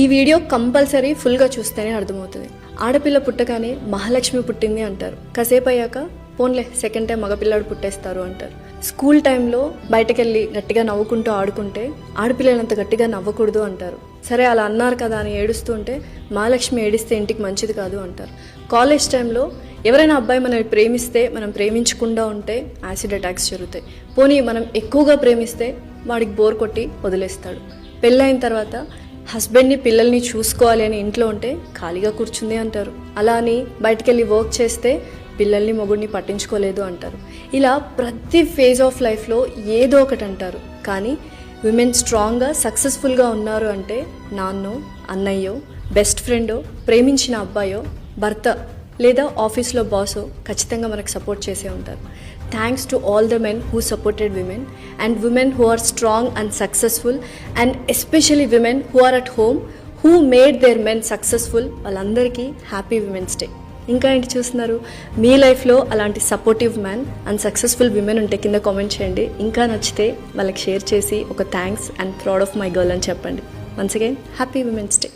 ఈ video compulsory ఫుల్గా చూస్తేనే అర్థమవుతుంది. ఆడపిల్ల పుట్టగానే మహాలక్ష్మి పుట్టింది అంటారు. కాసేపు అయ్యాక పోన్లే సెకండ్ టైం మగపిల్లాడు పుట్టేస్తారు అంటారు. స్కూల్ టైంలో బయటకెళ్ళి గట్టిగా నవ్వుకుంటూ ఆడుకుంటే ఆడపిల్లలంత గట్టిగా నవ్వకూడదు అంటారు. సరే అలా అన్నారు కదా అని ఏడుస్తూ ఉంటే మహాలక్ష్మి ఏడిస్తే ఇంటికి మంచిది కాదు అంటారు. కాలేజ్ టైంలో ఎవరైనా అబ్బాయి మనల్ని ప్రేమిస్తే మనం ప్రేమించకుండా ఉంటే యాసిడ్ అటాక్స్ జరుగుతాయి. పోనీ మనం ఎక్కువగా ప్రేమిస్తే వాడికి బోర్ కొట్టి వదిలేస్తాడు. పెళ్ళైన తర్వాత హస్బెండ్ని పిల్లల్ని చూసుకోవాలి అని ఇంట్లో ఉంటే ఖాళీగా కూర్చుంది అంటారు. అలా అని బయటకెళ్ళి వర్క్ చేస్తే పిల్లల్ని మొగుడిని పట్టించుకోలేదు అంటారు. ఇలా ప్రతి ఫేజ్ ఆఫ్ లైఫ్లో ఏదో ఒకటి అంటారు. కానీ విమెన్ స్ట్రాంగ్గా సక్సెస్ఫుల్గా ఉన్నారు అంటే నాన్నో అన్నయ్యో బెస్ట్ ఫ్రెండో ప్రేమించిన అబ్బాయో భర్త లేదా ఆఫీస్లో బాసో ఖచ్చితంగా మనకు సపోర్ట్ చేసే ఉంటారు. Thanks to all the men who supported women and women who are strong and successful and especially women who are at home who made their men successful వాళ్ళందరికీ హ్యాపీ విమెన్స్ డే ఇంకా ఏంటి చూస్తున్నారు? మీ లైఫ్లో అలాంటి supportive man and successful women ఉంటే కింద comment చేయండి. ఇంకా నచ్చితే వాళ్ళకి షేర్ చేసి ఒక thanks and proud of my girl అని చెప్పండి. Once again happy women's day